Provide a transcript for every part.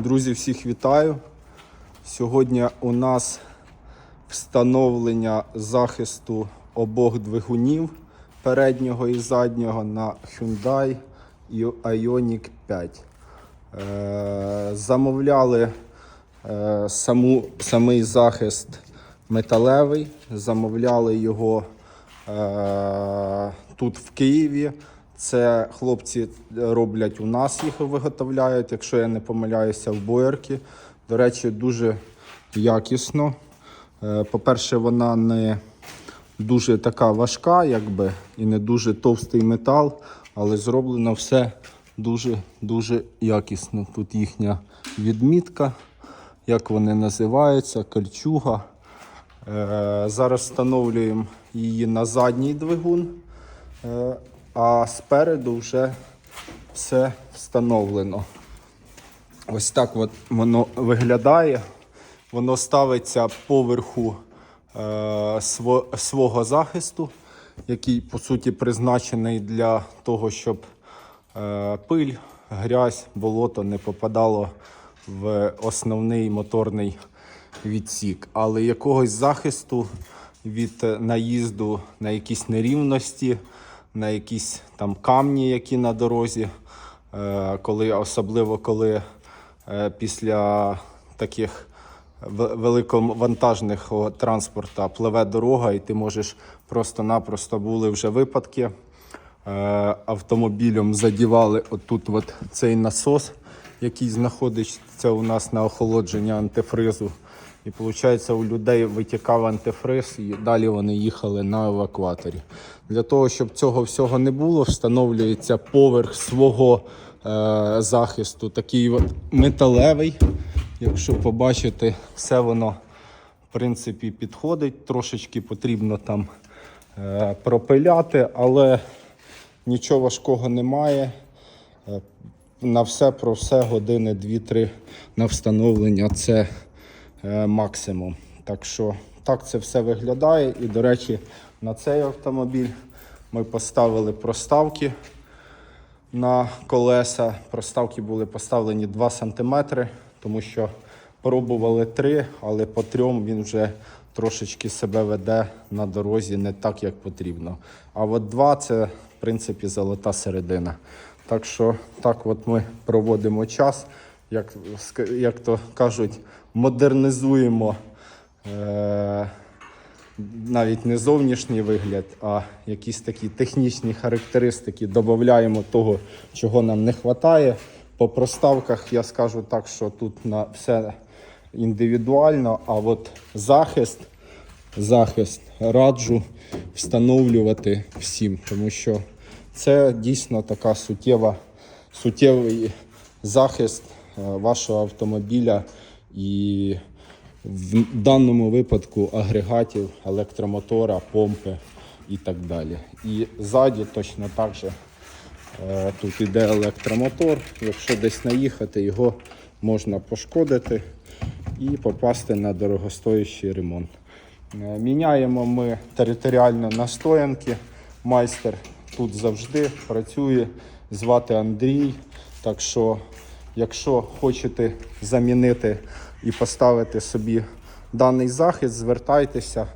Друзі, всіх вітаю. Сьогодні у нас встановлення захисту обох двигунів переднього і заднього на Hyundai Ioniq 5. Е, замовляли е, саму, самий захист металевий, замовляли його е, тут в Києві. Це хлопці роблять у нас, їх виготовляють, якщо я не помиляюся, в боярки. До речі, дуже якісно. Е, По-перше, вона не дуже така важка, якби, і не дуже товстий метал, але зроблено все дуже-дуже якісно. Тут їхня відмітка, як вони називаються, кольчуга. Е, Зараз встановлюємо її на задній двигун, е, а спереду вже все встановлено. Ось так от воно виглядає. Воно ставиться поверху е, свого захисту, який по суті призначений для того, щоб е, пиль, грязь, болото не попадало в основний моторний відсік. Але якогось захисту від наїзду на якісь нерівності, на якісь там камні, які на дорозі, е, коли, особливо коли е, після таких великовантажних о, транспорта пливе дорога, і ти можеш просто-напросто були вже випадки. Е, Автомобілем задівали отут от цей насос, який знаходиться у нас на охолодження антифризу. І виходить, у людей витікав антифриз, і далі вони їхали на евакуаторі. Для того, щоб цього всього не було, встановлюється поверх свого е, захисту, такий от металевий. Якщо побачите, все воно в принципі підходить. Трошечки потрібно там е, пропиляти, але нічого важкого немає. Е, На все про все години 2-3 на встановлення це максимум. Так що так це все виглядає. І, до речі, на цей автомобіль ми поставили проставки на колеса. Проставки були поставлені 2 см, тому що пробували 3, але по трьом він вже трошечки себе веде на дорозі не так, як потрібно. А от 2 це, в принципі, золота середина. Так що так от ми проводимо час, як, як то кажуть, модернізуємо. Е- навіть не зовнішній вигляд, а якісь такі технічні характеристики додаємо того, чого нам не вистачає. По проставках я скажу так, що тут на все індивідуально, а от захист, захист раджу встановлювати всім, тому що це дійсно така суттєва, суттєвий захист вашого автомобіля і в даному випадку агрегатів, електромотора, помпи і так далі. І ззаді точно так же е, тут іде електромотор. Якщо десь наїхати, його можна пошкодити і попасти на дорогостоящий ремонт. Е, Міняємо ми територіально на стоянки. Майстер тут завжди працює. Звати Андрій. Так що, якщо хочете замінити і поставити собі даний захист, звертайтеся.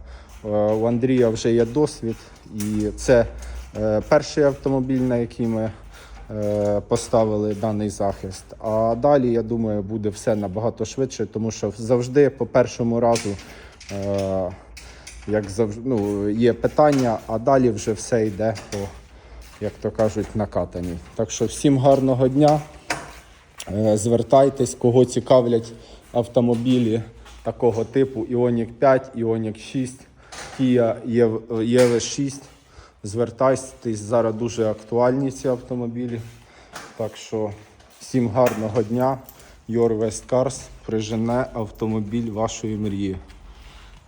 Е, У Андрія вже є досвід, і це е, перший автомобіль, на який ми е, поставили даний захист. А далі, я думаю, буде все набагато швидше, тому що завжди по першому разу. Як завжди, ну, є питання, а далі вже все йде по, як то кажуть, накатаній. Так що всім гарного дня. Е, Звертайтесь, кого цікавлять автомобілі такого типу Ioniq 5, Ioniq 6, Kia EV 6. Звертайтесь, зараз дуже актуальні ці автомобілі. Так що всім гарного дня. Your West Cars прижене автомобіль вашої мрії.